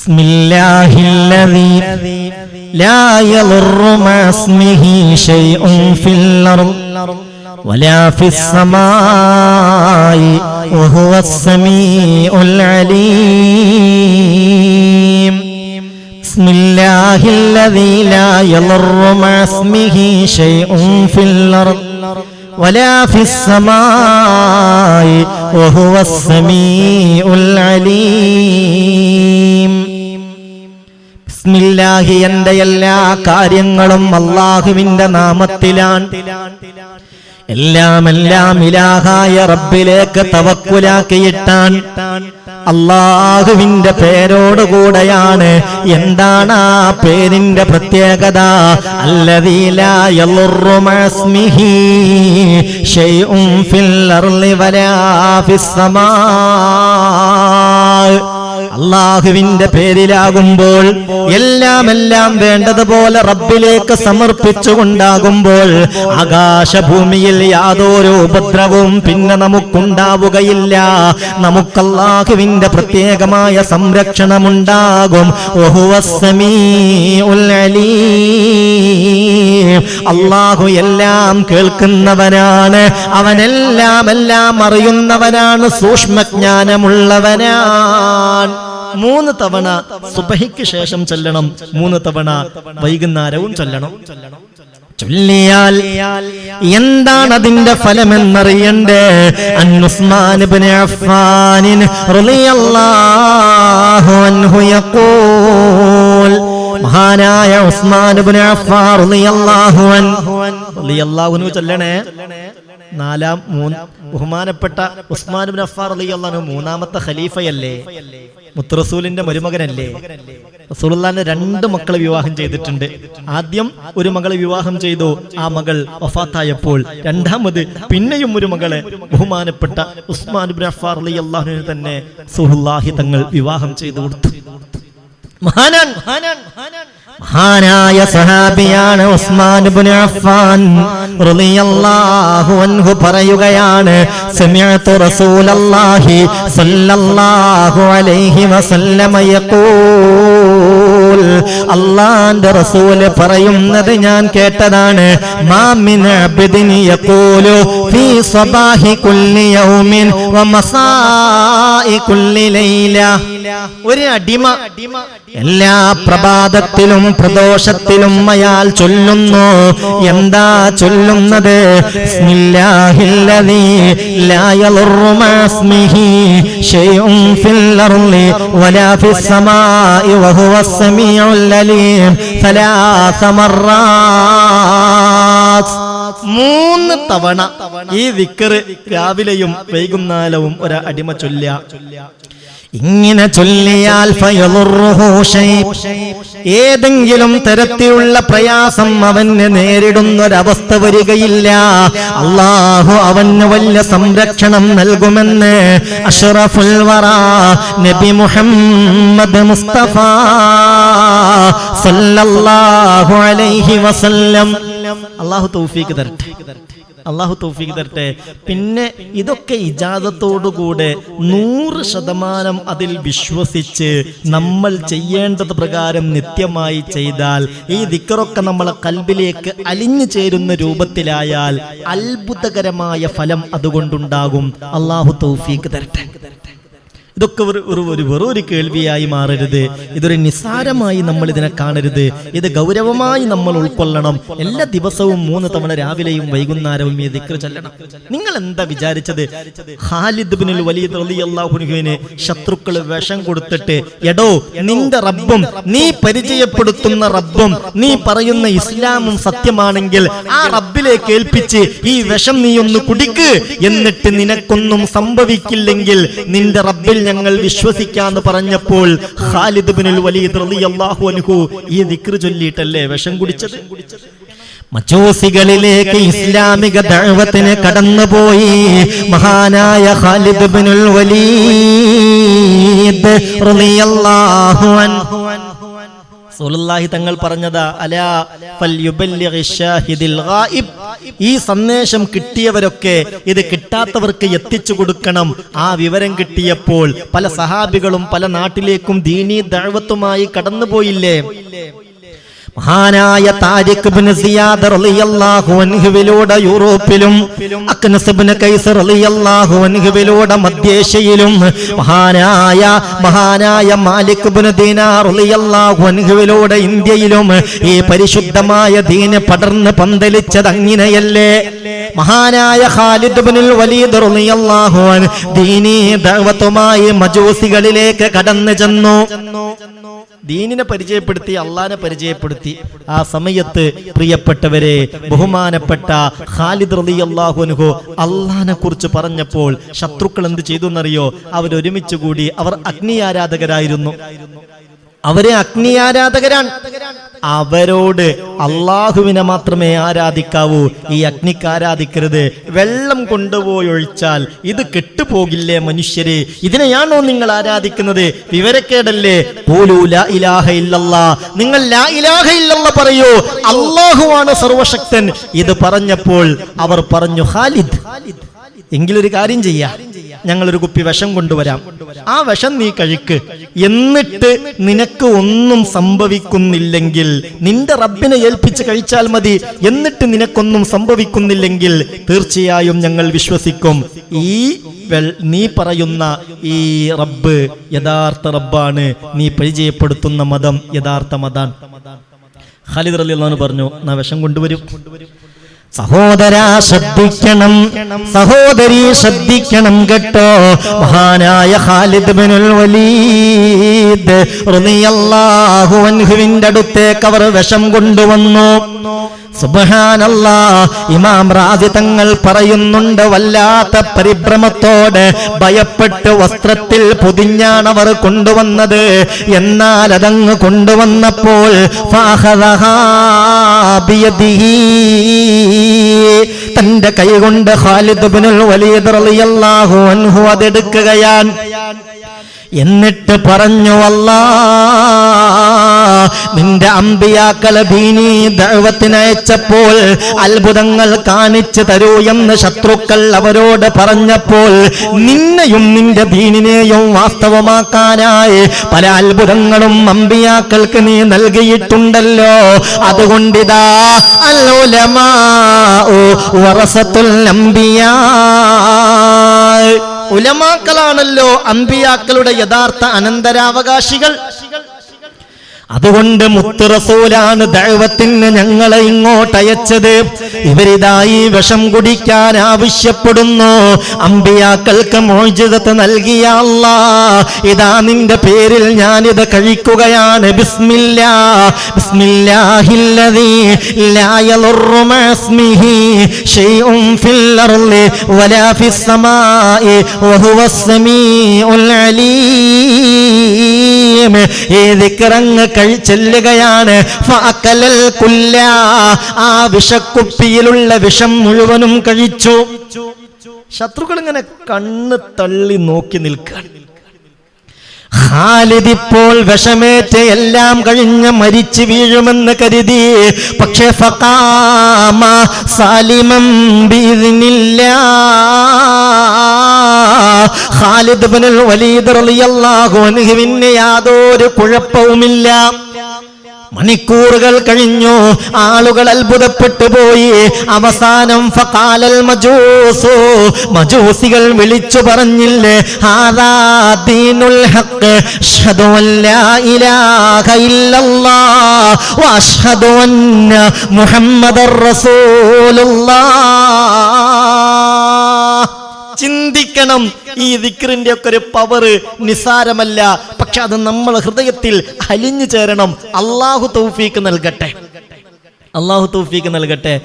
بسم الله الذي لا يضر مع اسمه شيء في الأرض ولا في السماء وهو السميع العليم. بسم الله الذي لا يضر مع اسمه شيء في الأرض ولا في السماء وهو السميع العليم. ബിസ്മില്ലാഹി എന്റെ എല്ലാ കാര്യങ്ങളും അള്ളാഹുവിന്റെ നാമത്തിലാണ്. എല്ലാം എല്ലാം ഇലാഹായ റബ്ബിലേക്ക് തവക്കുലാക്കിയിട്ടാൻ അള്ളാഹുവിന്റെ പേരോടുകൂടെയാണ് എന്താണ് ആ പേരിന്റെ പ്രത്യേകത? അല്ലതീലാസ്മിഹി അള്ളാഹുവിന്റെ പേരിലാകുമ്പോൾ എല്ലാം എല്ലാം വേണ്ടതുപോലെ റബ്ബിലേക്ക് സമർപ്പിച്ചുകൊണ്ടാകുമ്പോൾ ആകാശഭൂമിയിൽ യാതൊരു ഉപദ്രവവും പിന്നെ നമുക്കുണ്ടാവുകയില്ല. നമുക്ക് അള്ളാഹുവിന്റെ പ്രത്യേകമായ സംരക്ഷണമുണ്ടാകും. അള്ളാഹു എല്ലാം കേൾക്കുന്നവനാണ്. അവനെല്ലാം എല്ലാം അറിയുന്നവനാണ്. സൂക്ഷ്മജ്ഞാനമുള്ളവനാണ്. മൂന്ന് തവണ സുബഹിക്ക് ശേഷം ചെല്ലണം. മൂന്ന് തവണ വൈകുന്നേരവും ചെല്ലണം. ചൊല്ലിയാൽ എന്താണ് അതിന്റെ ഫലമെന്നറിയണ്ടേ? അന്നുസ്മാൻ ഇബ്നു അഫ്ഫാനിൻ റളിയല്ലാഹു അൻഹു യഖൂൽ. മഹാനായ ഉസ്മാൻ ഇബ്നു അഫ്ഫാൻ റളിയല്ലാഹു അൻഹു ചൊല്ലണേ. നാലാം മൂന്ന് ബഹുമാനപ്പെട്ട ഉസ്മാൻ ബിൻ അഫാർ അലി അള്ളാഹു മൂന്നാമത്തെ ഖലീഫയല്ലേ? മുത്തറസൂലിന്റെ മരുമകനല്ലേ? റസൂലുള്ളാന്റെ രണ്ട് മക്കളെ വിവാഹം ചെയ്തിട്ടുണ്ട്. ആദ്യം ഒരു മകളെ വിവാഹം ചെയ്തു. ആ മകൾ വഫാത്തായപ്പോൾ രണ്ടാമത് പിന്നെയും ഒരു മകളെ ബഹുമാനപ്പെട്ട ഉസ്മാൻ ബിൻ അഫാർ അലി അള്ളാഹുവിന് തന്നെ സുഹുല്ലാഹി തങ്ങൾ വിവാഹം ചെയ്തു കൊടുത്തു. മഹാനാൻ മഹാനാൻ മഹാനാൻ. മഹാനായ സഹാബിയാണ് ഉസ്മാൻ ഇബ്നു അഫ്ഫാൻ റളിയല്ലാഹു അൻഹു പറയുകയാണ് സമിഅതു റസൂലല്ലാഹി സ്വല്ലല്ലാഹു അലൈഹി വസല്ലമ യഖൂൽ. അല്ലാഹുവിന്റെ റസൂൽ പറയുന്നത് ഞാൻ കേട്ടതാണ്. യഖൂലു യൗമിൻ ലൈല. ഒരു അടിമ എല്ലാ പ്രഭാതത്തിലും പ്രദോഷത്തിലും അയാൾ ചൊല്ലുന്നു. എന്താ ചൊല്ലുന്നത്? ബിസ്മില്ലാഹില്ലദീ ലാ ഫിൽ വലാ ഫിസ് സമീഉൽ അലീം ثلاث مرات മൂന്ന് തവണ ഈ വിക്കറ് രാവിലെയും വൈകുന്നേരവും ഒരു അടിമ ചൊല്ലുക. ഇങ്ങനെ ചൊല്ലിയാൽ. ഏതെങ്കിലും തരത്തിലുള്ള പ്രയാസം അവന് നേരിടുന്നൊരവസ്ഥ വരികയില്ല. അള്ളാഹു അവന് വലിയ സംരക്ഷണം നൽകുമെന്ന് അഷറഫുൽ വറ നബി മുഹമ്മദ് മുസ്തഫ സല്ലല്ലാഹു അലൈഹി വസല്ലം. അള്ളാഹു തൗഫീക്ക് തരട്ടെ. അള്ളാഹു തൗഫീഖ് തരട്ടെ. പിന്നെ ഇതൊക്കെ ഇജാദത്തോടുകൂടെ നൂറ് ശതമാനം അതിൽ വിശ്വസിച്ച് നമ്മൾ ചെയ്യേണ്ടത് പ്രകാരം നിത്യമായി ചെയ്താൽ ഈ ദിക്കറൊക്കെ നമ്മളെ കൽബിലേക്ക് അലിഞ്ഞു ചേരുന്ന രൂപത്തിലായാൽ അത്ഭുതകരമായ ഫലം അതുകൊണ്ടുണ്ടാകും. അള്ളാഹു തൗഫീഖ് തരട്ടെ. ഇതൊക്കെ ഒരു ഒരു ഒരു വെറും ഒരു കേൾവിയായി മാറരുത്. ഇതൊരു നിസ്സാരമായി നമ്മൾ ഇതിനെ കാണരുത്. ഇത് ഗൗരവമായി നമ്മൾ ഉൾക്കൊള്ളണം. എല്ലാ ദിവസവും മൂന്ന് തവണ രാവിലെയും വൈകുന്നേരവും ഈ ദിക്ര ചൊല്ലണം. നിങ്ങൾ എന്താ വിചാരിച്ചത്? ഖാലിദ് വലീദ് റളിയല്ലാഹുവിന് ശത്രുക്കൾ വിഷം കൊടുത്തിട്ട് എടോ നിന്റെ റബ്ബും നീ പരിചയപ്പെടുത്തുന്ന റബ്ബും നീ പറയുന്ന ഇസ്ലാമും സത്യമാണെങ്കിൽ ആ റബ്ബിലെ കേൾപ്പിച്ച് ഈ വിഷം നീ ഒന്ന് കുടിക്ക്. എന്നിട്ട് നിനക്കൊന്നും സംഭവിക്കില്ലെങ്കിൽ നിന്റെ റബ്ബിൽ ഞങ്ങൾ വിശ്വസിക്കാന്ന് പറഞ്ഞപ്പോൾ ഖാലിദ് ബിനുൽ വലീദ് റളിയല്ലാഹു അൻഹു ഈ ദിക്ർ ചൊല്ലിയിട്ടല്ലേ? വിഷം കുടിച്ചത്? മച്ചോസികളിലേക്ക് ഇസ്ലാമിക ദൈവത്തിന് കടന്നുപോയി മഹാനായ ഖാലിദ് ബിനുൽ വലീദ് റളിയല്ലാഹു അൻഹു. റസൂലുള്ളാഹി തങ്ങൾ പറഞ്ഞതാ ഷാഹിദിൽ ഗായിബ്. ഈ സന്ദേശം കിട്ടിയവരൊക്കെ ഇത് കിട്ടാത്തവർക്ക് എത്തിച്ചു കൊടുക്കണം. ആ വിവരം കിട്ടിയപ്പോൾ പല സഹാബികളും പല നാട്ടിലേക്കും ദീനീ ദഅവത്തുമായി കടന്നുപോയില്ലേ? മഹാനായ താരിഖ് ബിൻ സിയാദ് റളിയല്ലാഹു അൻഹുവിലൂടെ യൂറോപ്പിലും അക്നസ് ബിൻ കൈസർ റളിയല്ലാഹു അൻഹുവിലൂടെ മധ്യേഷ്യയിലും മഹാനായ മഹാനായ മാലിക് ബിൻ ദീനാർ റളിയല്ലാഹു അൻഹുവിലൂടെ ഇന്ത്യയിലും ഈ പരിശുദ്ധമായ ദീന് പടർന്ന് പന്തലിച്ചത് അങ്ങനെയല്ലേ? മഹാനായ ഖാലിദ് ഇബ്നുൽ വലീദ് റളിയല്ലാഹു അൻ ദീനീ ദഅവത്തുമായി മജൂസികളിലേക്ക് കടന്നു ചെന്നു. ദീനിനെ പരിചയപ്പെടുത്തി അള്ളാനെ പരിചയപ്പെടുത്തി. ആ സമയത്ത് പ്രിയപ്പെട്ടവരെ ബഹുമാനപ്പെട്ട ഖാലിദ് റലി അള്ളാഹുനുഹു അള്ളാനെ കുറിച്ച് പറഞ്ഞപ്പോൾ ശത്രുക്കൾ എന്ത് ചെയ്തു എന്നറിയോ? അവരൊരുമിച്ച് കൂടി അവർ അഗ്നി ആരാധകരായിരുന്നു അവരെ അഗ്നി ആരാധകരാണ് അവരോട് അള്ളാഹുവിനെ മാത്രമേ ആരാധിക്കാവൂ. ഈ അഗ്നിക്ക് ആരാധിക്കരുത്. വെള്ളം കൊണ്ടുപോയി ഒഴിച്ചാൽ ഇത് കെട്ടുപോകില്ലേ മനുഷ്യരെ? ഇതിനെയാണോ നിങ്ങൾ ആരാധിക്കുന്നത്? വിവരക്കേടല്ലേ? ഇലാഹ ഇല്ലല്ലാ. നിങ്ങൾ ലാ ഇലാഹ ഇല്ലല്ലാ പറയൂ. അള്ളാഹുവാണ് സർവശക്തൻ ഇത് പറഞ്ഞപ്പോൾ അവർ പറഞ്ഞു ഖാലിദ് എങ്കിലൊരു കാര്യം ചെയ്യാം. ഞങ്ങളൊരു കുപ്പി വിഷം കൊണ്ടുവരാം. ആ വിഷം നീ കഴിക്ക്. എന്നിട്ട് നിനക്ക് ഒന്നും സംഭവിക്കുന്നില്ലെങ്കിൽ നിന്റെ റബ്ബിനെ ഏൽപ്പിച്ച് കഴിച്ചാൽ മതി. എന്നിട്ട് നിനക്കൊന്നും സംഭവിക്കുന്നില്ലെങ്കിൽ തീർച്ചയായും ഞങ്ങൾ വിശ്വസിക്കും. ഈ നീ പറയുന്ന ഈ റബ്ബ് യഥാർത്ഥ റബ്ബാണ്. നീ പരിചയപ്പെടുത്തുന്ന മതം യഥാർത്ഥ മതാണ് ഖാലിദ് റലി പറഞ്ഞു നാ വിഷം കൊണ്ടുവരും. സഹോദര ശ്രദ്ധിക്കണം. സഹോദരി ശ്രദ്ധിക്കണം കേട്ടോ. മഹാനായ ഖാലിദ് ബിനുൽ വലീദ്. അൻഹുവിന്റെ അടുത്തേക്ക് അവർ വിഷം കൊണ്ടുവന്നു. ഇമാം റാസി തങ്ങൾ പറയുന്നുണ്ട് വല്ലാത്ത പരിഭ്രമത്തോടെ ഭയപ്പെട്ട് വസ്ത്രത്തിൽ പൊതിഞ്ഞാണ് അവർ കൊണ്ടുവന്നത്. എന്നാൽ അതങ്ങ് കൊണ്ടുവന്നപ്പോൾ. തന്റെ കൈകൊണ്ട് ഖാലിദ് ബിനുൽ അൻഹു അതെടുക്കുകയാണ്. എന്നിട്ട് പറഞ്ഞു അല്ലാ നിന്റെ അമ്പിയാക്കളെ ഭീനി ദൈവത്തിനയച്ചപ്പോൾ അത്ഭുതങ്ങൾ കാണിച്ചു തരൂ എന്ന് ശത്രുക്കൾ അവരോട് പറഞ്ഞപ്പോൾ നിന്നെയും നിന്റെ ദീനിനെയും വാസ്തവമാക്കാനായി പല അത്ഭുതങ്ങളും അമ്പിയാക്കൾക്ക് നീ നൽകിയിട്ടുണ്ടല്ലോ. അതുകൊണ്ടിതാ ഓ വറസത്തുൽ അമ്പിയാ ഉലമാക്കളാണല്ലോ അമ്പിയാക്കളുടെ യഥാർത്ഥ അനന്തരാവകാശികൾ. അതുകൊണ്ട് മുത്തുറസൂലാണ് ദൈവത്തിന് ഞങ്ങളെ ഇങ്ങോട്ട് അയച്ചത്. ഇവരിതായി വിഷം കുടിക്കാൻ ആവശ്യപ്പെടുന്നു. അമ്പിയാക്കൾക്ക് മോചിതത്ത് നൽകിയ അല്ലാ ഇതാ നിന്റെ പേരിൽ ഞാനിത് കഴിക്കുകയാണ്. ബിസ്മില്ലാ ബിസ്മില്ലാഹില്ലദീ ലാ ഫിൽ അർളി വലാ ഫിസ് സമീഉൽ അലീം. ഈ ദിക്റങ്ങ് കഴി ചെല്ലുകയാണ്. ആ വിഷക്കുപ്പിയിലുള്ള വിഷം മുഴുവനും കഴിച്ചു. ശത്രുക്കൾ ഇങ്ങനെ കണ്ണ് തള്ളി നോക്കി നിൽക്കുകയാണ്. ഖാലിദ് ഇപ്പോൾ വിഷമേറ്റ് എല്ലാം കഴിഞ്ഞ് മരിച്ചു വീഴുമെന്ന് കരുതി. പക്ഷെ ഫഖാമ സാലിമം ബീതിനില്ല ഖാലിദ് ഇബ്നുൽ വലീദ് റളിയല്ലാഹു അൻഹുവിന് യാതൊരു കുഴപ്പവുമില്ല. മണിക്കൂറുകൾ കഴിഞ്ഞു. ആളുകൾ അത്ഭുതപ്പെട്ടു പോയി. അവസാനം ഫഖാലൽ മജൂസു. മജൂസികൾ വിളിച്ചു പറഞ്ഞില്ലേ ഹാദാ ദീനുൽ ഹഖ് അഷ്ഹദു അല്ലാ ഇലാഹ ഇല്ലല്ലാഹ് വഅഷ്ഹദു അന്ന മുഹമ്മദർ റസൂലുള്ളാഹ്. ചിന്തിക്കണം. ഈ ദിക്റിന്റെ ഒക്കെ ഒരു പവർ നിസാരമല്ല. പക്ഷെ അത് നമ്മൾ ഹൃദയത്തിൽ അലിഞ്ഞു ചേരണം. അള്ളാഹു തൗഫീക്ക് നൽകട്ടെ. അള്ളാഹു തൗഫീക്ക് നൽകട്ടെ.